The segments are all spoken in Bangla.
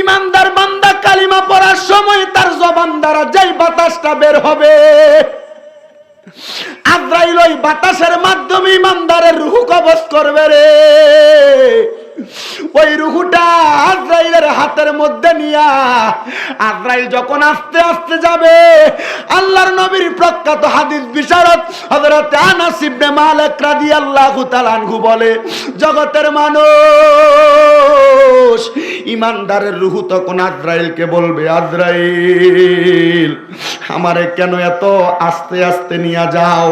ইমানদার বান্দা কালিমা পড়ার সময় তার জবান দ্বারা যেই বাতাসটা বের হবে আজরাইল ওই বাতাসের মাধ্যমে ইমানদারের রুহ কবজ করবে রে। ওই রুহুটা আজরাইলের হাতের মধ্যে নিয়া আজরাইল যখন আস্তে আস্তে যাবে, আল্লাহর নবীর প্রখ্যাত হাদিস বিশারদ হযরত আনাস ইবনে মালিক রাদিয়াল্লাহু তাআলা আনহু বলে, জগতের মানুষ, ইমানদারের রুহু তখন আজরাইলকে বলবে, আজরাইল, আমারে কেন এত আস্তে আস্তে নিয়ে যাও?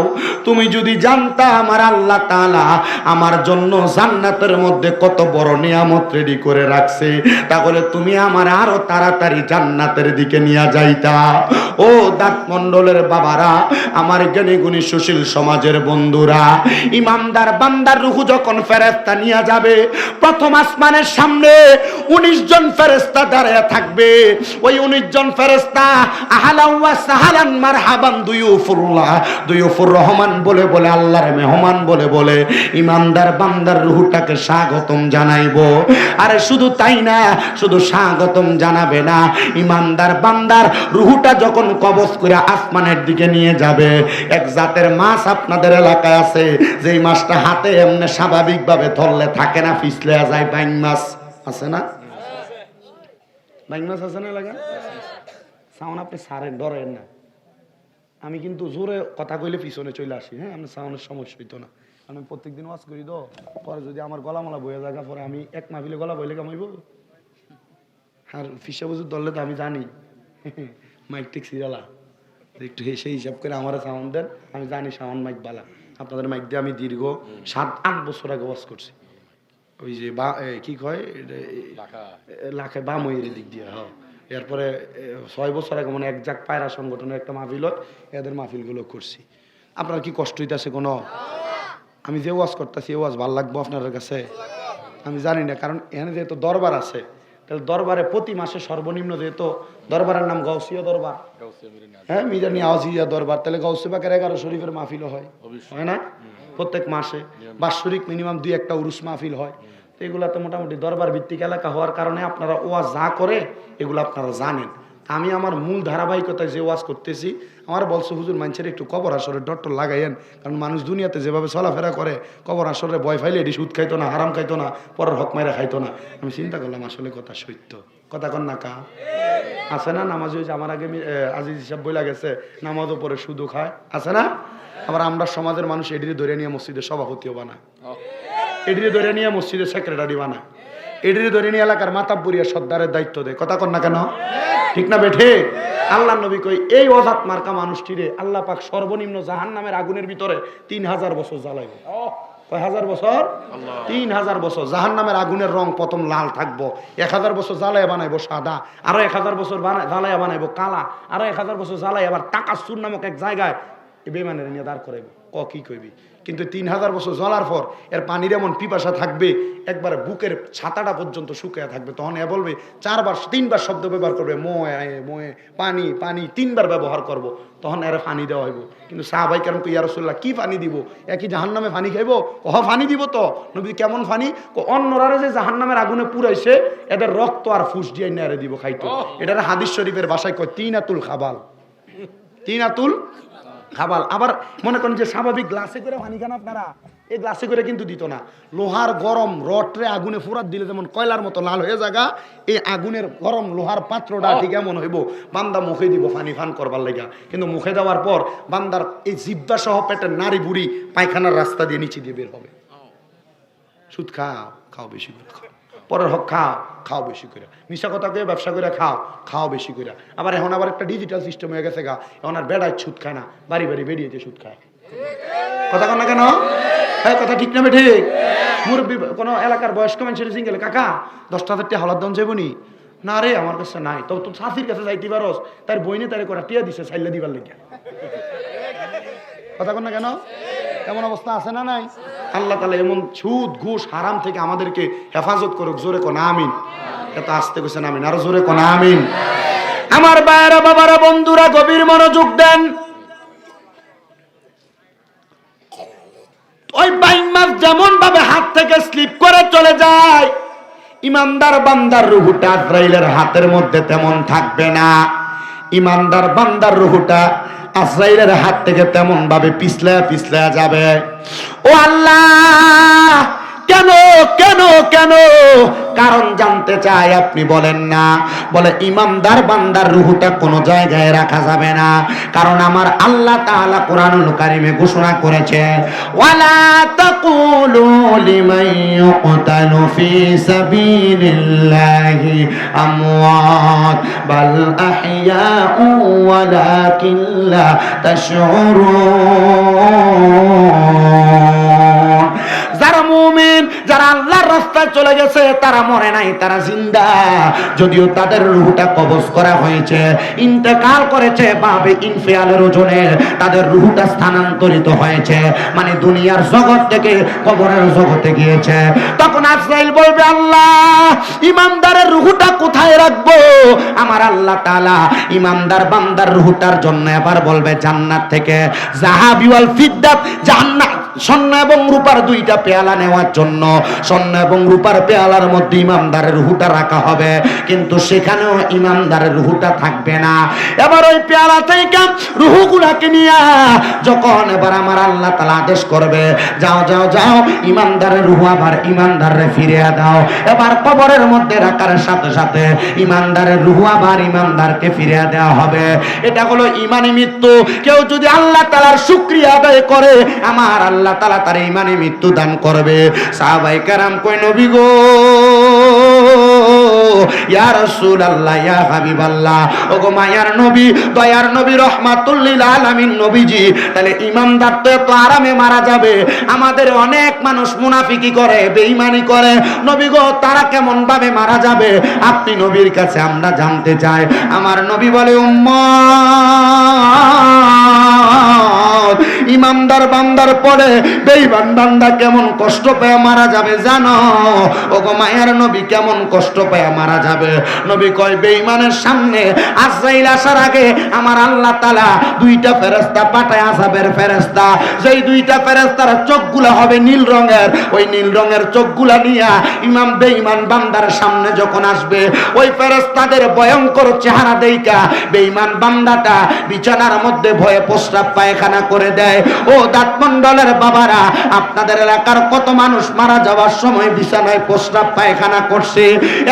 তুমি যদি জানতা আমার আল্লাহ তাআলা আমার জন্য জান্নাতের মধ্যে কত বড় নিয়ামত রেডি করে রাখছে। তাহলে তুমি আমার আরও তাড়াতাড়ি জান্নাতের দিকে নিয়ে যাইতা। ও দাঁত মণ্ডলের বাবারা, আমার জ্ঞানী গুণী সুশীল সমাজের বন্ধুরা ইমানদার বান্দার রুহু যখন ফেরেস্তা নিয়ে যাবে, প্রথম আসমানের সামনে উনিশ জন ফেরেস্তা দাঁড়িয়ে থাকবে। ওই উনিশ জন ফেরেস্তা আহালাউয়া সাহালান মারহাবান দুইউফুল্লাহ দুইউফুর রহমান বলে বলে, আল্লাহর মেহমান বলে বলে ইমানদার বান্দার রুহুটাকে স্বাগতম জানাইবো। আরে শুধু তাই না, শুধু স্বাগতম জানাবে না। ইমানদার বান্দার রুহুটা যখন কবজ করে আসমানের দিকে নিয়ে যাবে, এক জাতের মাছ আপনাদের এলাকায় আছে, যেই মাছটা হাতে এমনি স্বাভাবিকভাবে ধরলে থাকে না, ফিসলে যায় বাইং মাছ। আছে না? বাইং মাছ আছে না এলাকা সাউন্ড আপনি সারেন ডরেন না। আমি কিন্তু জোরে কথা কইলে পিছনে চলে আসি হ্যাঁ? আপনার সাউন্ডের সমস্যা হইতো না। আমি প্রত্যেকদিন ওয়াজ করি তো পরে যদি আমার গলা মালা বয়ে জায়গা পরে আমি এক মাহফিলে গলা বইলে কামাইব আর ফিসা বুঝুর ধরলে তো আমি জানি। মাইক টিক সিরালা। একটু সেই হিসাব করে আমার সাউন্ড দেন আমি জানি সাউন্ড মাইক বালা। আপনাদের মাইক দিয়ে আমি দীর্ঘ সাত আট বছর আগে ওয়াজ করছি। ওই যে বা কি কয়? এটা, এ, লাখে। দিক দিয়ে হ্যাঁ এরপরে ছয় বছর আগে মানে এক একজাক পায়রা সংগঠনের একটা মাহফিল এদের মাহফিলগুলো করছি। আপনার কি কষ্ট হইতেছে কোনো? আমি যে ওয়াজ করতেছি ওয়াজ ভালো লাগবো আপনার কাছে? আমি জানি না কারণ এখানে যেহেতু দরবার আছে তাহলে দরবারে প্রতি মাসে সর্বনিম্ন যেহেতু দরবারের নাম গৌসিয়া দরবার। হ্যাঁ মিজানি আওয়াজিয়া দরবার তাহলে গৌসিবাকের এগারো শরীফের মাহফিলও হয় হয় না? প্রত্যেক মাসে বাৎসরিক মিনিমাম দুই একটা উরুস মাহফিল হয়। তো এগুলাতে মোটামুটি দরবার ভিত্তিক এলাকা হওয়ার কারণে আপনারা ওয়াজ যা করে এগুলো আপনারা জানেন। তা আমি আমার মূল ধারাবাহিকতায় যে ওয়াজ করতেছি আমার বলছে হুজুর মানুষের একটু কবর আসরে ডট্টর লাগাইয়েন কারণ মানুষ দুনিয়াতে যেভাবে চলাফেরা করে কবর আসরে বয় ফাইলে এটি সুদ খাইতো না হারাম খাইতো না পরের হক মাইরা খাইতো না। আমি চিন্তা করলাম আসলে কথা সত্য। কথা কন না কা আছে না নামাজ হয়েছে আমার আগে আজিজ হিসাব বইলা গেছে নামাজও পরে সুদও খায়। আছে না? আবার আমরা সমাজের মানুষ এডিরে ধরে নিয়ে মসজিদের সভাপতিও বানায়। এডিরে ধরে নিয়ে মসজিদের সেক্রেটারি বানায়। এডিরে ধরে নিয়ে এলাকার মাতাব্বরিয়া সর্দারের দায়িত্ব দেয় কথা কন না কেন? ঠিক না বেঠে? আল্লাহ নবী কই এই অজাত মার্কা মানুষটিরে আল্লাহ পাক সর্বনিম্ন জাহান নামের আগুনের ভিতরে তিন হাজার বছর জ্বালাইব। কয় হাজার বছর? তিন হাজার বছর। জাহান নামের আগুনের রং প্রথম লাল থাকব। এক হাজার বছর জ্বালাইয়া বানাইবো সাদা আরও এক হাজার বছর বানায় জ্বালাইয়া বানাইবো কালা আরও এক হাজার বছর জ্বালাই আবার টাকা সুর নামক এক জায়গায় বেমানের নিয়ে দাঁড় করাইব। ক কি কইবি? কিন্তু তিন হাজার বছর জ্বলার পর এর পানির এমন পিপাসা থাকবে একবার বুকের ছাতাটা পর্যন্ত শুকিয়ে থাকবে। তখন এ বলবে চারবার তিনবার শব্দ ব্যবহার করবে মোয়ে মোয়ে পানি পানি তিনবার ব্যবহার করব। তখন এর পানি দেওয়া হইব। কিন্তু সাহাবাই কেন ইয়া রসুল্লাহ কি পানি দিব? একই জাহান নামে পানি খাইব? কহ পানি দিব তো। নবী কেমন পানি? কো অন্যরা যে জাহান নামের আগুনে পুরাইছে এদের রক্ত আর ফুস দিয়ে নেড়ে দিব খাইতো। এটার হাদিস শরীফের বাসায় কয় তিনাতুল খাবাল। তিনাতুল খাবাল আবার মনে করেন যে স্বাভাবিক গ্লাসে করে পানি খান আপনারা এই গ্লাসে করে কিন্তু দিত না। লোহার গরম রটরে আগুনে ফুরাত দিলে যেমন কয়লার মতো লাল হয়ে জায়গা এই আগুনের গরম লোহার পাত্রটা ঠিক এমন হইব, বান্দা মুখে দিব পানি ফান করবার লেগা। কিন্তু মুখে দেওয়ার পর বান্দার এই জিব্বা সহ পেটের নারী বুড়ি পায়খানার রাস্তা দিয়ে নিচে দিয়ে বের হবে। সুদ খাও খাও বেশি করে খাও। পরের হক খাও খাও বেশি করে। মিশা কথা কয়ে ব্যবসা করে খাও খাও বেশি করে। আবার এখন আবার একটা ডিজিটাল সিস্টেম হয়ে গেছে গা, এখন আর বেড়ায় ছুট খায় না, বাড়ি বাড়ি বেরিয়েছে ছুট খায়। কথা কন না কেন? হ্যাঁ কথা ঠিক না ঠিক মুরব্বী, কোনো এলাকার বয়স্ক মানুষের সিঙ্গেল কাকা, দশটা হাজার টাকা হলার দাম যাবনি না রে, আমার কাছে নাই। তো তোর শাশির কাছে যাইতে পারস, তার বইনে তারে করা টিয়া দিছে সাইলে দিবার লেগে কথা কন না কেন? এমন অবস্থা আছে না নাই? আল্লাহ তালা এমন সুদ ঘুষ, হারাম থেকে আমাদেরকে হেফাজত করুক। জোরে কোন, আমিন। এত আসতে গেছেন আমিন। আরও জোরে কোন, আমিন। আমার বায়রা বাবারা, বন্ধুরা, গভীর মনোযোগ দেন। ওই বাইন মাছ যেমন ভাবে হাত থেকে স্লিপ করে চলে যায়, ইমানদার বান্দার রুহুটা আজরাইলের হাতের মধ্যে তেমন থাকবে না। ইমানদার বান্দার রুহুটা আজরাইলের হাত থেকে তেমন ভাবে পিছলা পিছলা যাবে। ও আল্লাহ! কেন কেন কেন? কারণ জানতে চাই, আপনি বলেন না। বলে, ইমামদার বান্দার রুহুটা কোনো জায়গায় রাখা যাবে না। কারণ আমার আল্লাহ তাআলা কোরআনুল কারিমে ঘোষণা করেছে, ওয়ালা তাকুলু লিমান ইউকতালু ফি সাবিলিল্লাহি আমওয়াত, বাল আহইয়াউ ওয়ালাকিন লা তাশউরুন। যারা মুমিন, যারা আল্লাহর রাস্তায় চলে গেছে, তারা মরে নাই, তারা জিন্দা। যদিও তাদের রুহটা কবজ করা হয়েছে, ইন্তেকাল করেছে বাবে ইনফিয়ালের ওজনে, তাদের রুহটা স্থানান্তরিত হয়েছে মানে দুনিয়ার জগৎ থেকে, কবরের জগতে গিয়েছে। তখন আজরাইল বলবে, আল্লাহ, ইমানদারের রুহটা কোথায় রাখব? আমার আল্লাহ তাআলা ইমানদার বান্দার রুহটার জন্য এবার বলবে, জান্নাত থেকে জাহাবিওয়াল ফিদ্দাত জান্নাত স্বর্ণ এবং রূপার দুইটা পেয়ালা নেওয়ার জন্য স্বর্ণ এবং রূপার পেয়ালার মধ্যে ইমামদারের রুহুটা রাখা হবে। কিন্তু সেখানেও ইমামদারের রুহুটা থাকবে না। এবার ওই পেয়ালা থেকে রুহুগুলাকে নিয়ে যখন এবার আমার আল্লাহ তালা আদেশ করবে, যাও যাও যাও ইমানদারের রুহু আবার ইমানদারে ফিরিয়ে দাও। এবার কবরের মধ্যে রাখার সাথে সাথে ইমানদারের রুহু আবার ইমানদারকে ফিরিয়ে দেওয়া হবে। এটা হলো ইমানি মৃত্যু। কেউ যদি আল্লাহ তালার শুক্রিয়া আদায় করে, আমার আল্লাহ তালা তার ইমানি মৃত্যু দান করবে। সাহাবাই কারাম কই নবী গো, ইয়া রাসূলুল্লাহ, ইয়া হাবিবাল্লাহ, ওগো মায়ার নবী, দয়ার নবী, রহমাতুল্লিল আলামিন নবীজি, তাহলে ইমানদার তো এত আরামে মারা যাবে। আমাদের অনেক মানুষ মুনাফিকি করে, বেঈমানি করে। নবী গো, তারা কেমন ভাবে মারা যাবে? আপনি নবীর কাছে আমরা জানতে চাই। আমার নবী বলে উম্মত ইমামদার বান্দার পরে বেঈমান বান্দা কেমন কষ্ট পেয়ে মারা যাবে জানো? ওগো মায়ের নবী কেমন কষ্ট পেয়ে মারা যাবে? নবী কয় বেঈমানের সামনে আজরাইল আসার আগে আমার আল্লাহ তাআলা দুইটা ফেরেশতা পাঠায় আযাবের ফেরেশতা। যেই দুইটা ফেরেশতার চোখগুলো হবে নীল রঙের, ওই নীল রঙের চোখগুলা নিয়া ইমাম বেঈমান বান্দার সামনে যখন আসবে, ওই ফেরেশতাদের ভয়ঙ্কর চেহারা দেইকা বেঈমান বান্দাটা বিছানার মধ্যে ভয়ে প্রস্রাব পায়খানা করে দেয়। ও দাঁতমন্ডলের বাবারা, আপনাদের এলাকার কত মানুষ মারা যাওয়ার সময় বিছানায় প্রস্রাব পায়খানা করছে?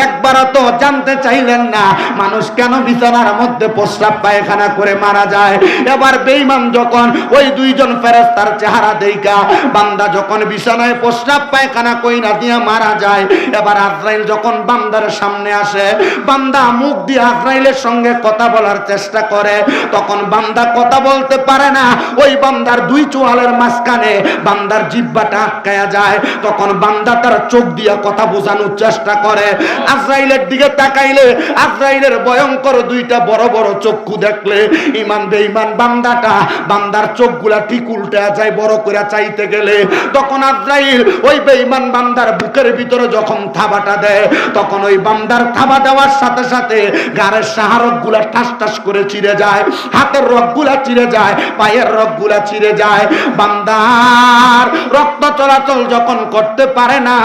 একবারও তো জানতে চাইলেন না, মানুষ কেন বিছানার মধ্যে প্রস্রাব পায়খানা করে মারা যায়? এবার বেঈমান যখন ওই দুইজন ফেরেশতার চেহারা দেইকা বান্দা যখন বিছানায় প্রস্রাব পায়খানা কইনা দিয়ে মারা যায়, এবার আজরাইল যখন বান্দার সামনে আসে, বান্দা মুখ দিয়ে আজরাইলের সঙ্গে কথা বলার চেষ্টা করে, তখন বান্দা কথা বলতে পারে না, ওই বান্দার দুই চোয়ালের মাঝখানে বান্দার জিব্বাটা আটকায়া যায়। তখন বান্দা তার চোখ দিয়া কথা বোঝানোর চেষ্টা করে। আজরাইলের দিকে তাকাইলে আজরাইলের ভয়ঙ্কর দুইটা বড় বড় চক্ষু দেখলে ইমান বেঈমান বান্দাটা বান্দার চোখগুলা ঠিক উল্টা যায়, বড় করে চাইতে গেলে। তখন আজরাইল ওই বেঈমান বান্দার বুকের ভিতরে যখন থাবাটা দেয়, তখন ওই বান্দার থাবা দেওয়ার সাথে সাথে গাড়ের সাহারকগুলা ঠাস ঠাস করে চিরে যায়, হাতের রকগুলা চিরে যায়, পায়ের রকগুলা চিরে যায়, বান্দার রক্ত চলাচল যখন করতে পারে না,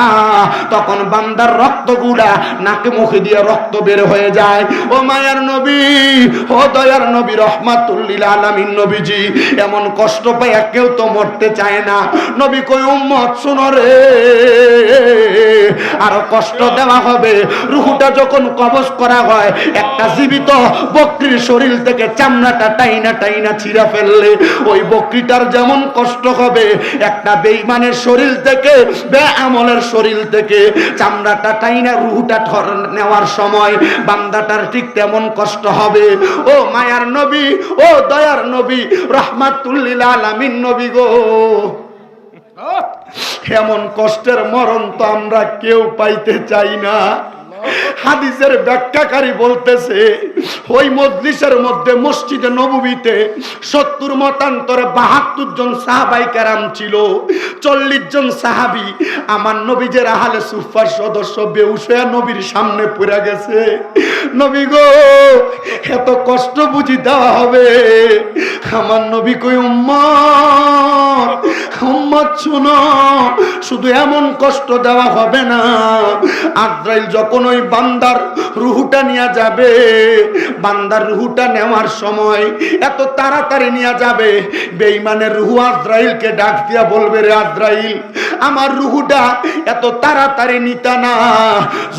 তখন বান্দার রক্তগুলা নাকে মুখে দিয়ে রক্ত বের হয়ে যায়। ও মায়ার নবী, ও দয়ার নবী রহমাতুল্লিল আলামিন নবীজি, এমন কষ্ট পায় কেউ তো মরতে চায় না। নবী কই উম্মত, শুনো রে, আরও কষ্ট দেওয়া হবে। রুহুটা যখন কবজ করা হয়, একটা জীবিত বকরির শরীর থেকে চামড়াটা টাইনা টাইনা ছিঁড়া ফেললে, ওই বকরিটার যেমন কষ্ট হবে একটা বেইমানের শরীর থেকে বে আমলের শরীর থেকে চামড়াটা টাইনা রুহুটা ঠর নেওয়ার সময় বান্দাটার ঠিক তেমন কষ্ট হবে। ও মায়ার নবী ও দয়ার নবী রহমাতুল্লিল আলামিন নবী গো। এমন কষ্টের মরণ তো আমরা কেউ পাইতে চাই না। হাদিসের ব্যাখ্যাকারী বলতেছে, ওই মজলিসের মধ্যে মসজিদে নবীতে সত্তর মতান্তরে বাহাত্তর জন সাহাবাই কারাম ছিল, চল্লিশ জন সাহাবি। আমার সুফার সদস্য বেউসয়া নবীর সামনে গেছে। নবী গো, এত কষ্ট বুঝি দেওয়া হবে। আমার নবী কই, উম্মত শুনো, শুধু এমন কষ্ট দেওয়া হবে না। আদ্রাইল যখন ওই বান্দার রুহুটা নিয়ে যাবে। বান্দার রুহুটা নেওয়ার সময় এত তাড়াতাড়ি নিয়ে যাবে। বেঈমানের রুহু আদ্রাইলকে ডাক দিয়া বলবে, রে আদ্রাইল আমার রুহুটা এত তাড়াতাড়ি নিতা না।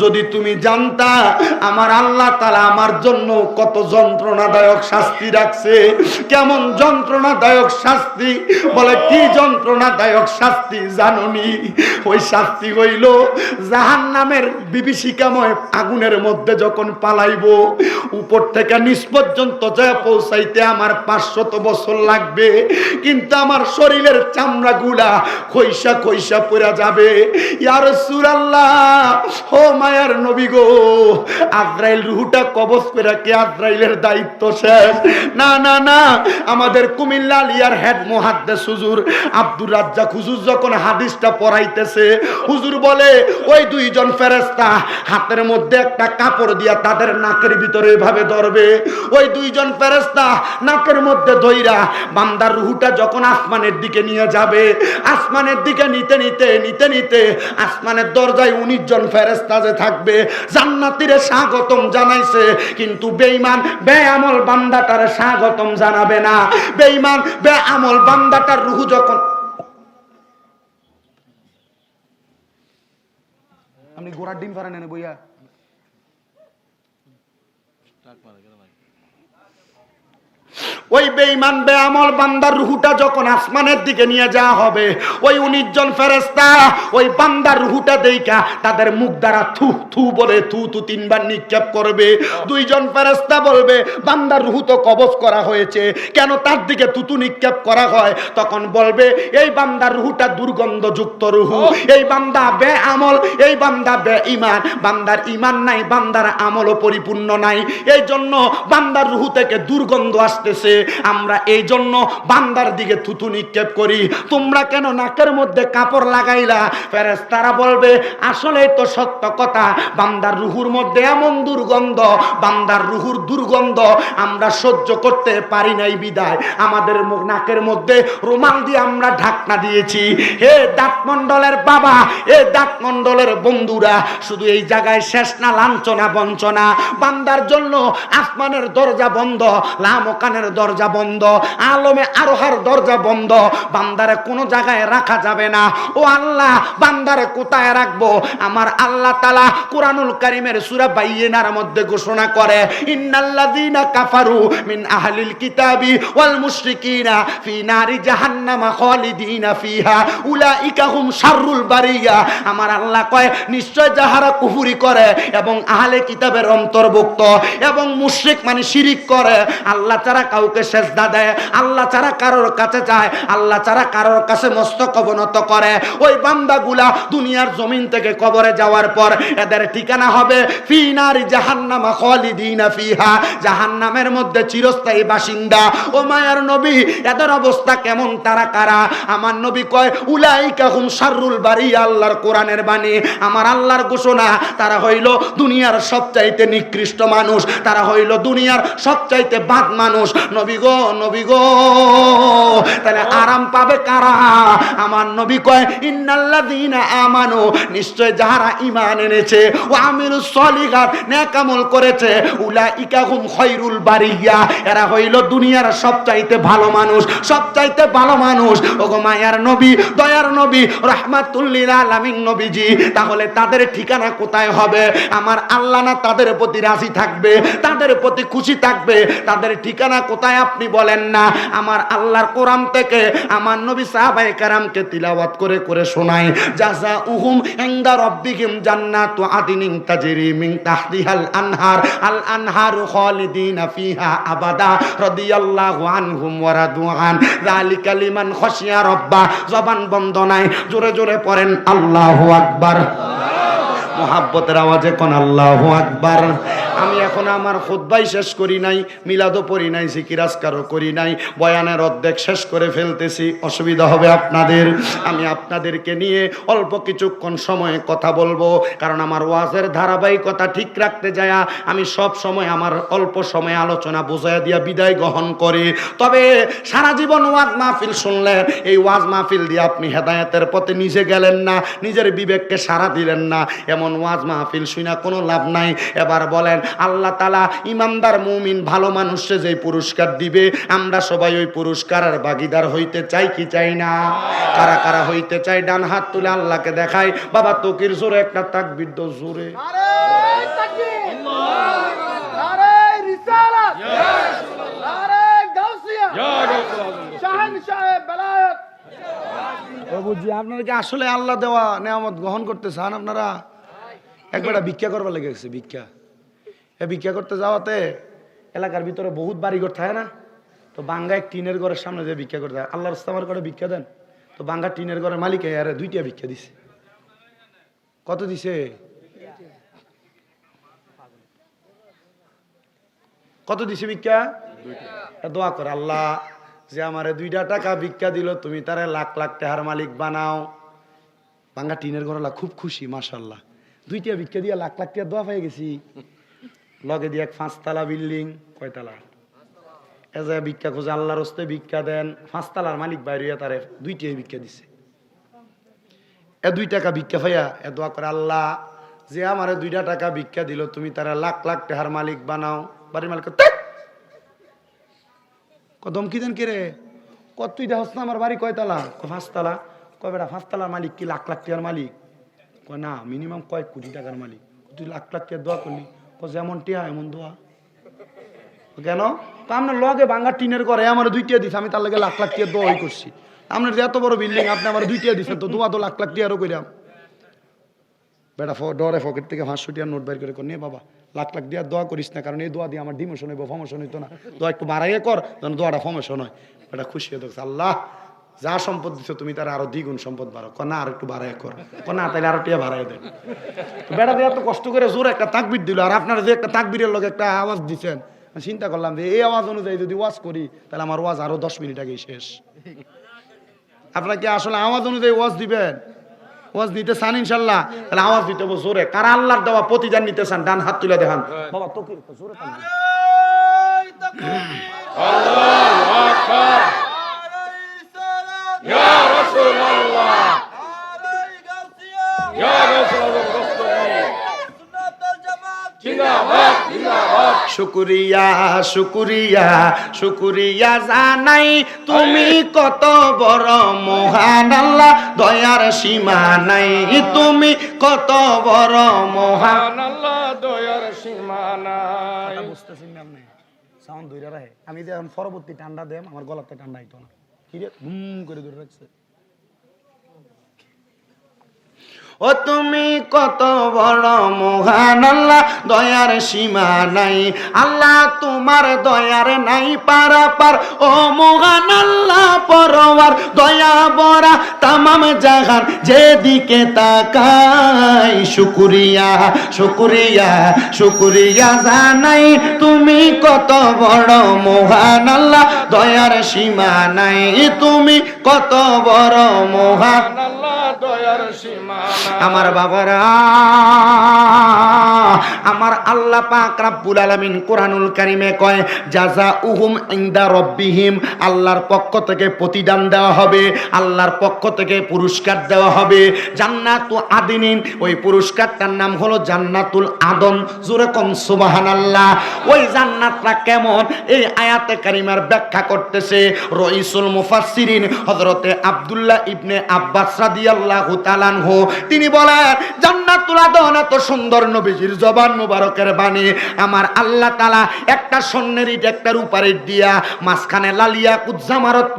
যদি তুমি জানতা, আমার আল্লাহ তালা আমার জন্য কত যন্ত্রণাদায়ক শাস্তি রাখছে। কেমন যন্ত্রণাদায়ক শাস্তি? বলে, কি যন্ত্রণাদায়ক শাস্তি জাননি? ওই শাস্তি হইল জাহান নামের বিভীষিকাময় আগুনের মধ্যে যখন পালাইব, উপর থেকে নিচ পর্যন্ত যায় পৌঁছাইতে আমার পাঁচশত বছর লাগবে। কিন্তু আমার শরীরের চামড়া গুলা খৈসা খৈসা পড়া যাবে। ইয়ার সুরাল্লাহ ও মায়ার নবী গো, আজরাইল রুহুটা কবজ করে কি আজরাইলের দায়িত্ব শেষ। না না না, আমাদের কুমিল্লা লিয়ার হেড মুহাদ্দিস হুজুর আব্দুর রাজ্জাক হুজুর যখন হাদিসটা পড়াইতেছে, হুজুর বলে, ওই দুইজন ফেরেশতা হাতের মধ্যে একটা কাপড় দিয়া তাদের নাকের ভিতরে এভাবে ধরবে। ওই দুইজন ফেরেশতা নাকের মধ্যে ধইরা বান্দার রুহুটা যখন আসমানের দিকে নিয়ে যাবে, আসমানের দিকে নিতে নিতে নিতে নিতে আসমানের দরজায় উনিশ জন ফেরেশতা যে থাকবে, জান্নাতিরে স্বাগতম জানাইছে। কিন্তু বেঈমান, বেআমল বান্দাটারে স্বাগতম জানাবে না। বেঈমান, বেআমল বান্দাটার রুহু যখন আপনি গোড়ার ডিম ফারা এনে বইয়া। ওই বেঈমান, বেআমল বান্দার রুহুটা যখন আসমানের দিকে নিয়ে যাওয়া হবে, ওই উনিশ জন ফেরেস্তা ওই বান্দার রুহুটা দেইকা তাদের মুখ দ্বারা থু থু বলে থু থু তিনবার নিক্ষেপ করবে। দুইজন ফেরেস্তা বলবে, বান্দার রুহু তো কবজ করা হয়েছে, কেন তার দিকে তুতু নিক্ষেপ করা হয়? তখন বলবে, এই বান্দার রুহুটা দুর্গন্ধযুক্ত রুহু, এই বান্দা বে আমল এই বান্দা বে ইমান বান্দার ইমান নাই, বান্দার আমলও পরিপূর্ণ নাই, এই জন্য বান্দার রুহু থেকে দুর্গন্ধ আসতেছে। আমরা এই জন্য বান্দার দিকে থুতু নিক্ষেপ করি। তোমরা কেন নাকের মধ্যে কাপড় লাগাইলা? ফেরেস তারা বলবে আসলে তো সত্য কথা, বান্দার রুহুর মধ্যে এমন দুর্গন্ধ, বান্দার রুহুর দুর্গন্ধ আমরা সহ্য করতে পারি নাই বিদায়। আমাদের নাকের মধ্যে রুমাল দিয়ে আমরা ঢাকনা দিয়েছি। হে দাঁত মণ্ডলের বাবা, এ দাঁত মণ্ডলের বন্ধুরা, শুধু এই জায়গায় শেষ না, লাঞ্ছনা বঞ্চনা। বান্দার জন্য আসমানের দরজা বন্ধ, লামকানের দরজা বন্ধ, আলমে আরোহার দরজা বন্ধ, বান্দারে কোনো জায়গায় রাখা যাবে না। ও আল্লাহ, বান্দারে কোথায় রাখব? আমার আল্লাহ তালা কোরআনুল কারিমের সুরা বাইয়েনার মধ্যে ঘোষণা করে, ইন্নাল্লাযীনা কাফারু মিন আহলিল কিতাবি ওয়াল মুশরিকিনা ফি নারি জাহান্নামা খালিদিনা ফিহা, উলাইকা শাররুল বারিয়া। আমার আল্লাহ কয়, নিশ্চয় যাহারা কুফুরি করে এবং আহলে কিতাবের অন্তর্ভুক্ত এবং মুশরিক মানে শিরিক করে, আল্লাহ ছাড়া কাউকে সেজদা দেয়, আল্লাহ ছাড়া কারোর কাছে যায়, আল্লাহ ছাড়া কারোর কাছে মস্তক অবনত করে। ওই বান্দাগুলা দুনিয়ার জমিন থেকে কবরে যাওয়ার পর এদের ঠিকানা হবে ফি নারি জাহান্নামা খালিদিনা ফিহা। জাহান্নামের মধ্যে চিরস্থায়ী বাসিন্দা। ও মায়ার নবী, এদের অবস্থা কেমন, তারা কারা? আমার নবী কয়, উলাইকা হুম শাররুল বাড়ি আল্লাহর কোরআনের বাণী। আমার আল্লাহর ঘোষণা, তারা হইল দুনিয়ার সবচাইতে নিকৃষ্ট মানুষ। তারা হইল দুনিয়ার সবচাইতে বাদ মানুষ। নবী গো নবী গো। তাহলে আরাম পাবে কারা? আমার নবী কয় নিশ্চয় এনেছে ও করেছে। এরা হইল দুনিয়ার সবচাইতে ভালো মানুষ, সবচাইতে ভালো মানুষ। ওগো মায়ার নবী, দয়ার নবী রহমাতুল্লিল আলামিন নবীজি। তাহলে তাদের ঠিকানা কোথায় হবে? আমার আল্লাহ না তাদের প্রতি রাজি থাকবে? তাদের প্রতি খুশি থাকবে? তাদের ঠিকানা কোথায় আপনি বলেন না। আমার আল্লাহর কোরআন থেকে আমার নবী সাহাবায়ে কারামকে তিলাওয়াত করে করে শোনায় জাযা উহুম ইনদা রাব্বিহিম জান্নাতু আদিনিন তাজরি মিন তাহতিহাল আনহার। আল আনহারু খালিদিনা ফিহা আবাদা রাদিয়াল্লাহু আনহুম ওয়া রাদুআন যালিকা লিমান খাশিয়া রাব্বা। জবান বন্ধ নাই। জোরে জোরে পড়েন। আল্লাহু আকবার। মোহাব্বতের আওয়াজে কোন আল্লাহ আকবার। আমি এখন আমার খুদ্বাই শেষ করি নাই, মিলাদও পড়ি নাই জিকিরাজকারও করি নাই, বয়ানের অর্ধেক শেষ করে ফেলতেছি। অসুবিধা হবে আপনাদের। আমি আপনাদেরকে নিয়ে অল্প কিছুক্ষণ সময়ে কথা বলব, কারণ আমার ওয়াজের ধারাবাহিকতা ঠিক রাখতে যায় আমি সব সময় আমার অল্প সময় আলোচনা বোঝায় দিয়া বিদায় গ্রহণ করি। তবে সারা জীবন ওয়াজ মাহফিল শুনলেন এই ওয়াজ মাহফিল দিয়ে আপনি হেদায়েতের পথে নিজে গেলেন না, নিজের বিবেককে সারা দিলেন না। এমন ওয়াজ মাহফিল শুনা কোনো লাভ নাই। এবার বলেন আল্লাহ তালা ইমানদার মুমিন ভালো মানুষে যে পুরস্কার দিবে আমরা সবাই ওই পুরস্কারের ভাগিদার হইতে চাই কি চাই না? কারা কারা হইতে চাই ডান হাত তুলে আল্লাহকে দেখাই। বাবা তোকির জোরে একটা তাকবির দো জোরে। আপনারা কি আসলে আল্লাহ দেওয়া নেয়ামত গ্রহণ করতে চান আপনারা? একবার ভিক্ষা করবার লেগে গেছে, ভিক্ষা। এ ভিক্ষা করতে যাওয়াতে এলাকার ভিতরে বহুত বাড়িঘর থাকে না? তো বাঙ্গা এক টিনের ঘরের সামনে যে ভিক্ষা করতে হয়, আল্লাহর ইস্তামার করে ভিক্ষা দেন। তো বাঙ্গা টিনের ঘরের মালিকে আরে দুইটা ভিক্ষা দিছে। কত দিছে? কত দিছে ভিক্ষা? দোয়া করে, আল্লাহ যে আমারে দুইটা টাকা ভিক্ষা দিল, তুমি তারে লাখ লাখ টাকার মালিক বানাও। বাঙ্গা টিনের ঘরলা খুব খুশি মাশাল্লাহ দুইটা ভিক্ষা দিয়ে লাখ লাখ টিয়া দোয়া পেয়ে গেছি। লগে দিয়ে এক পাঁচতলা বিল্ডিং কয়তলা? এ যে ভিক্ষা খোঁজে আল্লাহর হস্তে ভিক্ষা দেন পাঁচতলার মালিক বাইরে তারে দুইটাই ভিক্ষা দিছে। এ দুই টাকা ভিক্ষা পাইয়া এ দোয়া করে আল্লাহ যে আমারে দুইটা টাকা ভিক্ষা দিল তুমি তারা লাখ লাখ টাকার মালিক বানাও। বাড়ির মালিক কয়, "ধ্যাৎ! কদম কি দেন কে রে? কত তুই দেখস না আমার বাড়ি কয়তলা? কয় পাঁচতলা। কয় বেটা পাঁচতলার মালিক কি লাখ লাখ টাকার মালিক? না মিনিমাম কয়েক কোটি টাকার মালিক? তুই লাখ লাখ টাকা দোয়া করলি। কয় যেমন টিয়া, এমন দোয়া। কেন? তো আপনার লগে বাঙ্গা টিনের ঘরে আমার দুইটা দিছে, আমি তার লগে লাখ লাখ টিয়া দোয়াই করছি। আপনার এত বড় বিল্ডিং আপনি আমার দুইটা দিচ্ছেন তো, দোয়া তো লাখ লাখ টিয়ারও কইরাম। বেটা ডরে পকেট থেকে পাঁচশো টিয়ার নোট বের করে কর নিয়ে বাবা, লাখ লাখ দিয়া দোয়া করিস না, কারণ এই দোয়া দিয়ে আমার ডিমোশন হইব, ফমোশন হইতো না। দোয়া একটু বাড়াইয়ে কর, যেন দোয়াটা ফমোশন হয়। বেটা, খুশি হয়ে দেখছে, আল্লাহ যা সম্পদ দিছো তুমি তার আরও দ্বিগুণ সম্পদ বাড়ো ক না আর একটু বাড়াই কর। ক না তাহলে আরও টিয়া বাড়াই দেন বেটা দিয়ে এত কষ্ট করে জোর একটা তাকবির দিল আর আপনারা যে একটা তাকবিরের লোক একটা আওয়াজ দিচ্ছেন চিন্তা করলাম যে এই আওয়াজ অনুযায়ী যদি ওয়াজ করি তাহলে আমার ওয়াজ আরও দশ মিনিট আগেই শেষ। আপনারা কি আসলে আওয়াজ অনুযায়ী ওয়াজ দিবেন? ওয়াজ নিতে চান ইনশাল্লাহ তাহলে আওয়াজ দিতে হবে জোরে। কারা আল্লাহর দেওয়া প্রতিদান নিতে চান ডান হাত তুলে দেখান। বাবা তো কি জোরে। শুকুরিয়া শুকুরিয়া শুকুরিয়া জানাই। তুমি কত বড় মহান আল্লাহ দয়ার সীমা নাই। তুমি কত বড় মহান আল্লাহ দয়ার সীমা নাই। বুঝতেছেন না আপনি? সাউন্ড ধরে রাখে। আমি যে এখন পরবর্তী ঠান্ডা দেম আমার গলাতে ঠান্ডা হইতো না। কি রে? হুম করে ধরে রাখছে। ও তুমি কত বড় মহান আল্লাহ, দয়ার সীমা নাই। আল্লাহ তোমার দয়ার নাই পারা পার ও মহান আল্লাহ পরওয়ার দয়া বরা তামাম জাহান। যেদিকে তাকাই, শুকুরিয়া শুকুরিয়া শুকুরিয়া জানাই, তুমি কত বড় মহান আল্লাহ, দয়ার সীমা নাই। তুমি কত বড় মহান আল্লাহ। আমার বাবারা, আমার আল্লাহ পাক রাব্বুল আলামিন কোরআনুল কারিমে কয় জাযা উহুম ইনদা রব্বিহিম আল্লাহর পক্ষ থেকে প্রতিদান দেওয়া হবে, আল্লাহর পক্ষ থেকে পুরস্কার দেওয়া হবে। জান্নাতু আদিনিন, ওই পুরস্কারটার নাম হলো জান্নাতুল আদন। জোরে কম সুবহানাল্লাহ। ওই জান্নাতটা কেমন? এই আয়াতে কারিমার ব্যাখ্যা করতেছে, রইসুল মুফাসসিরিন হযরতে আব্দুল্লাহ ইবনে আব্বাস রাদিয়াল্লাহু তাআলা আনহু, তিনি বলেন, জান্নাতুল আদন এত সুন্দর নবীজির জবান মুবারকের বাণী। আমার আল্লাহ একটা স্বর্ণের ইট একটা রূপার ইট দিয়া মাঝখানে লালিয়া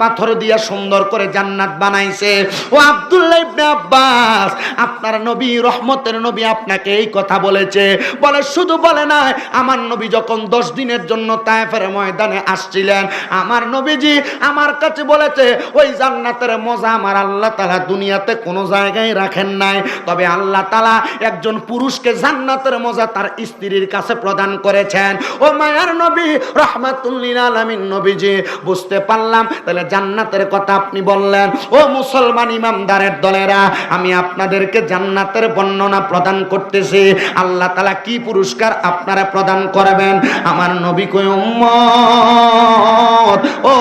পাথর দিয়া সুন্দর করে জান্নাত বানাইছে। ও আব্দুল্লাহ ইবনে আব্বাস, আপনার নবী, রহমতের নবী আপনাকে এই কথা বলেছে। বলে, শুধু বলে না আমার নবী যখন দশ দিনের জন্য তায়েফের ময়দানে আসছিলেন, আমার নবীজি আমার কাছে বলেছে, ওই জান্নাতের মজা আমার আল্লাহ তাআলা দুনিয়াতে কোন কোনো জায়গায় রাখেন নাই। তবে আল্লাহ তালা একজন পুরুষকে জান্নাতের মজা তার স্ত্রীর কাছে প্রদান করেছেন। ও মায়ার নবী রহমাতুল্লিল আলমিন নবীজি, বুঝতে পারলাম। তাহলে জান্নাতের কথা আপনি বললেন। ও মুসলমান ইমামদারের দলেরা, আমি আপনাদেরকে জান্নাতের বর্ণনা প্রদান করতেছি। আল্লাহ তালা কি পুরস্কার আপনারা প্রদান করবেন? আমার নবী কই উম্মত। ও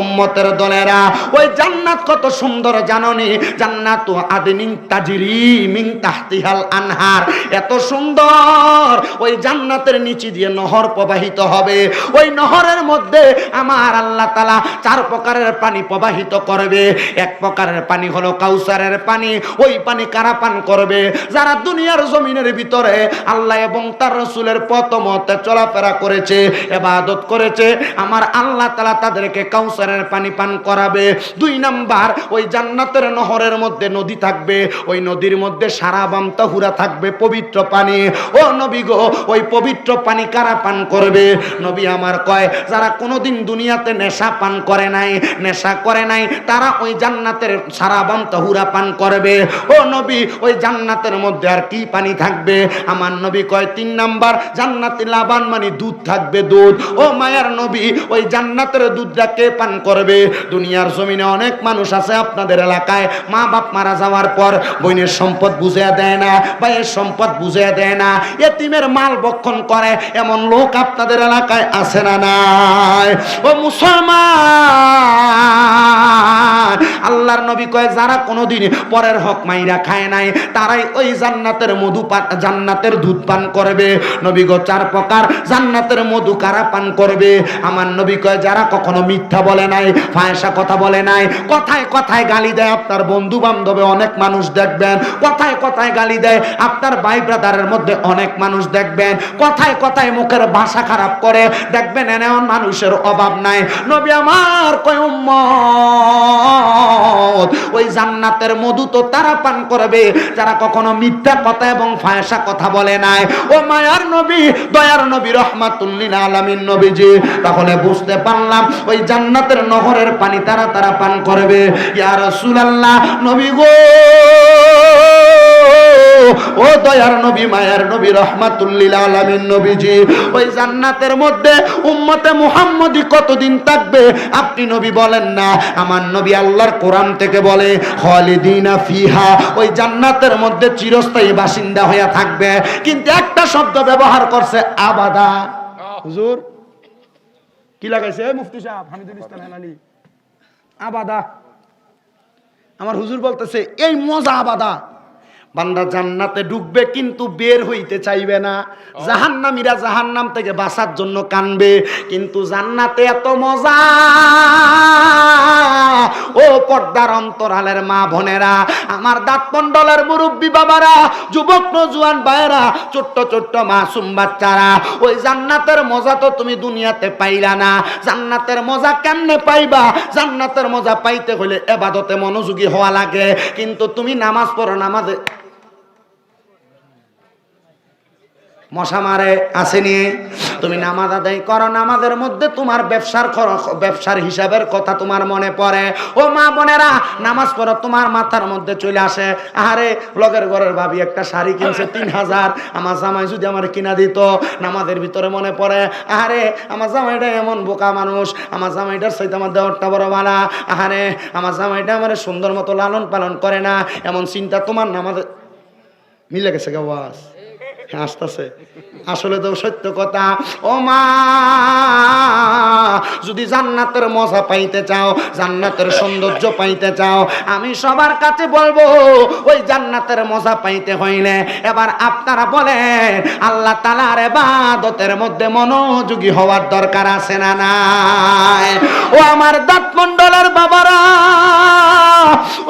উম্মতের দলেরা, ওই জান্নাত কত সুন্দর জাননি। জান্নাত আদিনিন তাজিরি মিন তাহতিহাল আনহার। এত সুন্দর। ওই জান্নাতের নিচে দিয়ে নহর প্রবাহিত হবে। ওই নহরের মধ্যে আমার আল্লাহ তালা চার প্রকারের পানি প্রবাহিত করবে। এক প্রকারের পানি হলো কাউসারের পানি। ওই পানি কারা পান করবে? যারা দুনিয়ার জমিনের ভিতরে আল্লাহ এবং তার রসুলের পথমতে চলাফেরা করেছে এবাদত করেছে, আমার আল্লাহ তালা তাদেরকে কাউসারের পানি পান করাবে। দুই নাম্বার, ওই জান্নাতের নহরের মধ্যে নদী থাকবে, ওই নদীর মধ্যে সারা বাম তাহুরা থাকবে পবিত্র পানি। ও নবী গো, ওই পবিত্র পানি কারা পান করবে? নবী আমার কয়, যারা কোনোদিন দুনিয়াতে নেশা পান করে নাই, নেশা করে নাই, তারা ওই জান্নাতের সারা বাম তাহুরা পান করবে। ও নবী, ওই জান্নাতের মধ্যে আর কি পানি থাকবে? আমার নবী কয়, তিন নাম্বার, জান্নাতি লাবান মানে দুধ থাকবে দুধ। ও মায়ার নবী, ওই জান্নাতের দুধটা কে পান করবে? দুনিয়ার জমিনে অনেক মানুষ আছে আপনাদের এলাকায় মা বাপ মারা যাওয়ার পর বইনের সম্পদ বুঝিয়ে দেয় না, ভাইয়ের সম্পদ বুঝিয়ে দেয় না, এতিমের মাল বক্ষণ করে, এমন লোক আপনাদের এলাকায় আছে না নাই? ও মুসলমান, আল্লাহর নবী কয়, যারা কোনোদিন পরের হক মাইরা খায় নাই, তারাই ওই জান্নাতের মধু পান, জান্নাতের দুধ পান করবে। নবী গো, চার প্রকার জান্নাতের মধু কারা পান করবে? আমার নবী কয়, যারা কখনো মিথ্যা বলে নাই ফায়সা কথা বলে নাই, কথায় কথায় গালি দেয় আপনার বন্ধু বান্ধবে অনেক মানুষ দেখবেন। কথায় কথায় গালি দেয়। আপনার ভাই ব্রাদারের মধ্যে অনেক মানুষ দেখবেন। কথায় কথায় মুখের ভাষা খারাপ করে। দেখবেন এমন মানুষের অভাব নাই। নবী আমার কয় ওই জান্নাতের মধু তো তারা পান করবে। যারা কখনো মিথ্যা কথা এবং ফায়সা কথা বলে নাই। ও মায়ার নবী, দয়ার নবী, রহমাতুল্লিল আলামিন নবীজি, তাহলে বুঝতে পারলাম, ওই জান্নাতের নহরের পানি তারা তারা পান করবে। ইয়া রাসূলুল্লাহ, নবী গো ও দয়ার নবী, মায়ার নবী, রহমাতুল্লিল আলামিন নবীজি, ওই জান্নাতের মধ্যে উম্মতে মুহাম্মদি কতদিন থাকবে? আপনি নবী বলেন না। আমার নবী আল্লাহর কোরআন থেকে বলে, খালিদিনা ফিহা, ওই জান্নাতের মধ্যে চিরস্থায়ী বাসিন্দা হয়ে থাকবে। কিন্তু একটা শব্দ ব্যবহার করছে, আবাদা। হুজুর, কি লাগাইছে, মুফতি সাহেব? হামিদুল ইসলাম হেলালি। আবাদা। আমার হুজুর বলতেছে এই মজা আবাদা বান্দা জান্নাতে ঢুকবে কিন্তু বের হইতে চাইবে না। জাহান্নামীরা জাহান্নাম থেকে বাঁচার জন্য কানবে কিন্তু জান্নাতে এত মজা। ও পর্দার অন্তরালের মা বোনেরা আমার দাঁত মন্ডলের মুরব্বী বাবারা যুবক নজুয়ান ভাইয়েরা ছোট্ট ছোট্ট মাসুম বাচ্চারা ওই জান্নাতের মজা তো তুমি দুনিয়াতে পাইলা না। জান্নাতের মজা কেমনে পাইবা? জান্নাতের মজা পাইতে হলে এবাদতে মনোযোগী হওয়া লাগে। কিন্তু তুমি নামাজ পড়ো নামাজে মশা মারে আসেনি তুমি নামাজ আদায় করো, নামাজের মধ্যে তোমার ব্যবসার ব্যবসার হিসাবের কথা তোমার মনে পড়ে। ও মা বোনেরা, নামাজ পড়ো, তোমার মাথার মধ্যে চলে আসে। আরে লগের ঘরের ভাবি একটা শাড়ি কিনছে, তিন হাজার। আমার জামাই যদি আমার কিনা দিত, নামাজের ভিতরে মনে পড়ে। আরে আমার জামাইটা এমন বোকা মানুষ। আমার জামাইটার সাথে আমার দেওয়ারটা বড় মালা আরে আমার জামাইটা আমার সুন্দর মতো লালন পালন করে না। এমন চিন্তা তোমার নামাজ মিলে গেছে গা আসতেছে। আসলে তো সত্য কথা। ও মা, যদি জান্নাতের মজা পাইতে চাও, জান্নাতের সৌন্দর্য পাইতে চাও, আমি সবার কাছে বলব, ওই জান্নাতের মজা পাইতে হইলে এবার আপনারা বলেন, আল্লাহ তালার এবাদতের মধ্যে মনোযোগী হওয়ার দরকার আছে না নাই? ও আমার দাঁত মন্ডলের বাবারা,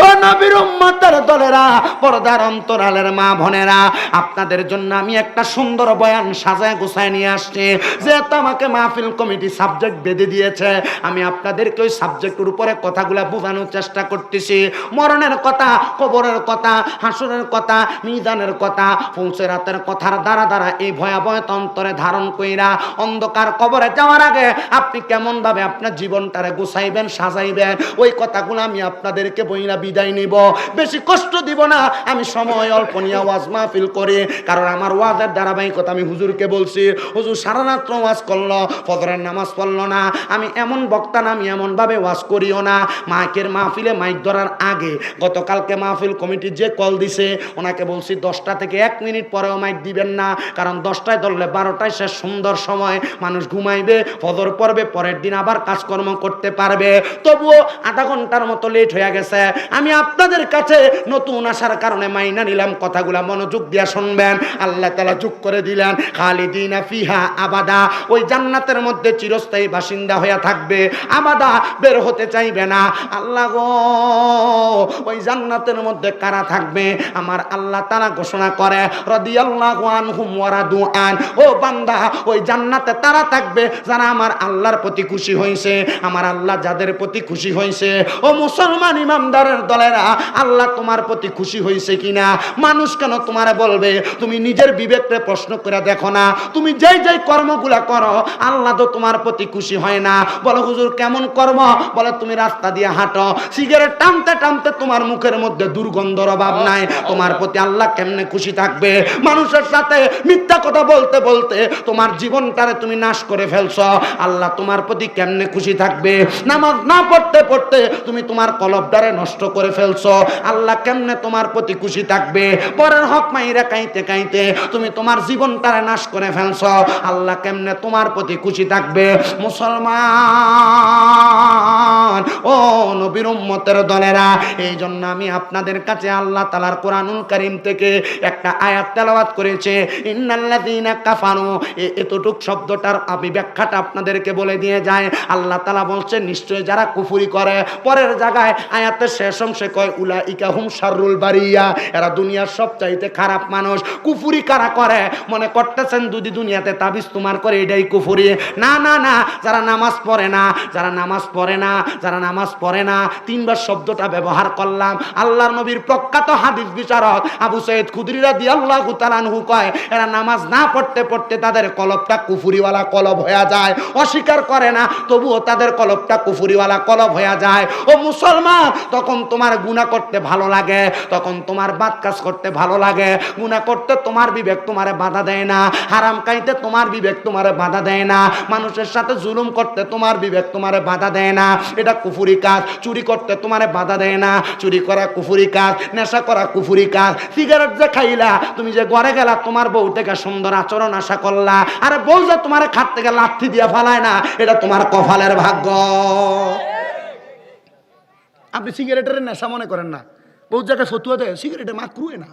ও নবীর উম্মতের দলেরা, পর্দার অন্তরালের মা বোনেরা, আপনাদের জন্য আমি একটা সুন্দর বয়ান সাজায় গোছায় নিয়ে আসছি। যেহেতু আমাকে মাহফিল কমিটি সাবজেক্ট বেঁধে দিয়েছে, আমি আপনাদেরকে ওই সাবজেক্টের উপরে কথাগুলা বোঝানোর চেষ্টা করতেছি। মরণের কথা, কবরের কথা, হাসুরের কথা, মিজানের কথা, পৌঁছে রাতের কথার দ্বারা দ্বারা এই ভয়াবহ তন্তরে ধারণ কইরা অন্ধকার কবরে যাওয়ার আগে আপনি কেমন ভাবে আপনার জীবনটারে গুছাইবেন, সাজাইবেন, ওই কথাগুলো আমি আপনাদেরকে বইরা বিদায় নিব। বেশি কষ্ট দিব না, আমি সময় অল্প নিয়ে ওয়াজ মাহফিল করি, কারণ আমার ওয়াজের ধারাবাহিকতা আমি হুজুরকে বলছি, হুজুর, সারা রাত্র ওয়াজ করল ফজরের নামাজ পড়ল না, আমি এমন বক্তা না, আমি এমন ভাবে ওয়াজ করিও না। মাইকের মাহফিলে মাইক ধরার আগে গতকালকে মাহফিল কমিটি যে কল দিছে, ওনাকে বলছি, দশটা থেকে এক মিনিট পরেও মাইক দিবেন না, কারণ দশটায় ধরলে বারোটায় শেষ, সুন্দর সময়। মানুষ ঘুমাইবে, ফজর পড়বে, পরের দিন আবার কাজকর্ম করতে পারবে। তবুও আধা ঘণ্টার মতো লেট হয়ে গেছে। আমি আপনাদের কাছে নতুন আসার কারণে মাইনা নিলাম, কথাগুলা মনোযোগ দিয়া শুনবেন। আল্লাহ তালা চুপ করে দিলেন, খালিদিনা ফিহা আবাদা, ওই জান্নাতের মধ্যে চিরস্থায়ী বাসিন্দা হয়ে থাকবে, আবাদা বের হতে চাইবে না। আল্লাহ গো, ওই জান্নাতের মধ্যে কারা থাকবে? আমার আল্লাহ তারা ঘোষণা করে, রাদিয়াল্লাহু আনহুম ওয়া রাদু আন, ও বান্দা, ওই জান্নাতে তারা থাকবে যারা আমার আল্লাহর প্রতি খুশি হয়েছে আমার আল্লাহ যাদের প্রতি খুশি হয়েছে ও মুসলমান ইমামদারের দলেরা, আল্লাহ তোমার প্রতি খুশি হয়েছে কিনা? মানুষ কেন তোমার বলবে? তুমি নিজের বিবেককে প্রশ্ন করে দেখো না। তুমি যেই যেই কর্মগুলা করো, আল্লাহ তো তোমার প্রতি খুশি হয় না। বলো, হুজুর, কেমন কর্ম? বলে, তুমি রাস্তা দিয়ে হাঁটো। সিগারেট টানতে টানতে তোমার মুখের মধ্যে দুর্গন্ধর অভাব নাই। তোমার প্রতি আল্লাহ কেমনে খুশি থাকবে? মানুষের সাথে মিথ্যা কথা বলতে বলতে তোমার জীবনটারে তুমি নাশ করে ফেলছো। আল্লাহ তোমার প্রতি কেমনে খুশি থাকবে? নামাজ না পড়তে পড়তে তুমি তোমার কলবটারে নষ্ট করে ফেলছো। আল্লাহ কেমনে তোমার প্রতি খুশি থাকবে? পরের হক মাইরা কাইতে কাইতে তুমি তোমার জীবনটারে নাশ করে ফেলছো। আল্লাহ কেমনে তোমার প্রতি খুশি থাকবে? মুসলমান, ও নবীর উম্মতের দলেরা এই জন্য আমি আপনাদের কাছে আল্লাহ তালার কোরআনুল করিম থেকে একটা আয়াত তেলাওয়াত করেছে। ইন্নাল্লাযীনা কাফারু এতটুক শব্দটার আমি ব্যাখ্যাটা আপনাদেরকে বলে দিয়ে যায়। আল্লাহ তালা বলছে, নিশ্চয় যারা কুফুরি করে, পরের জায়গায় আয়াতের শেষ অংশে কয় উলা ইকা হুম শারুল বারিয়া, এরা দুনিয়ার সবচাইতে খারাপ মানুষ। কুফুরি কারা করে, মনে করতেছেন যদি দুনিয়াতে তাবিজ তোমার করে, এটাই কুফুরি। না না না, যারা নামাজ পড়ে না, যারা নামাজ পড়ে না, যারা নামাজ পড়ে না, তিনবার শব্দটা ব্যবহার করলাম। আল্লাহর নবীর প্রখ্যাত হাদিস বিচারক আবু সৈয়দ খুদরিরা দিয়ে আল্লাহ তালানহু কয়, এরা নামাজ না পড়তে পড়তে তাদের কলবটা কুফুরিওয়ালা কলব হয়ে যায়। অস্বীকার করে না, তবুও তাদের কলবটা কুফুরিওয়ালা কলব হয়ে যায়। ও মুসলমান, তখন তোমার গুনাহ করতে ভালো লাগে, তখন তোমার বাদ কাজ করতে ভালো লাগে। গুনাহ করতে তোমার বিবেক তোমারে বাধা দেয় না। হারাম খাইতে তোমার বিবেক তোমারে বাধা দেয় না। মানুষের সাথে জুলুম করতে তোমার বিবেক তোমারে বাধা দেয় না। এটা কুফুরি কাজ। চুরি করতে তোমারে বাধা দেয় না। চুরি করা কুফুরি কাজ। নেশা করা কুফুরি কাজ। সিগারেট যে খাইলা তুমি যে ঘরে গেলা তোমার বউ থেকে সুন্দর আচরণ আশা করলা। আরে বউ যে তোমার খাট থেকে লাথি দিয়ে ফালায় না এটা তোমার কপালের ভাগ্য। আপনি সিগারেটের নেশা মনে করেন না। বহুত জায়গায় ফতুয়া দেয় সিগারেটে মাকরুয়ে না।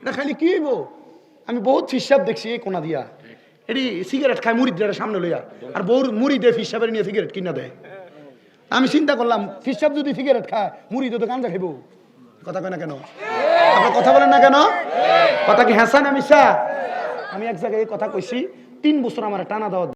এটা খাইলে কি হইব আমি বহুত ফিসাব দেখছি এই কোনা দিয়া। এটি সিগারেট খায় মুড়ি দিয়ে সামনে লইয়া। আর বউর মুড়ি দিয়ে ফিসাবের নিয়ে সিগারেট কিনা দেয়। আমি চিন্তা করলাম, ফিসাব যদি সিগারেট খায়, মুড়ি তো গাঞ্জা খাইব। কথা কয় না কেন? আপনার কথা বলেন না কেন? কথা কি হ্যাঁ না মিশা আমি এক জায়গায় এই কথা কইছি, তিন বছর আমার টানা দেওয়া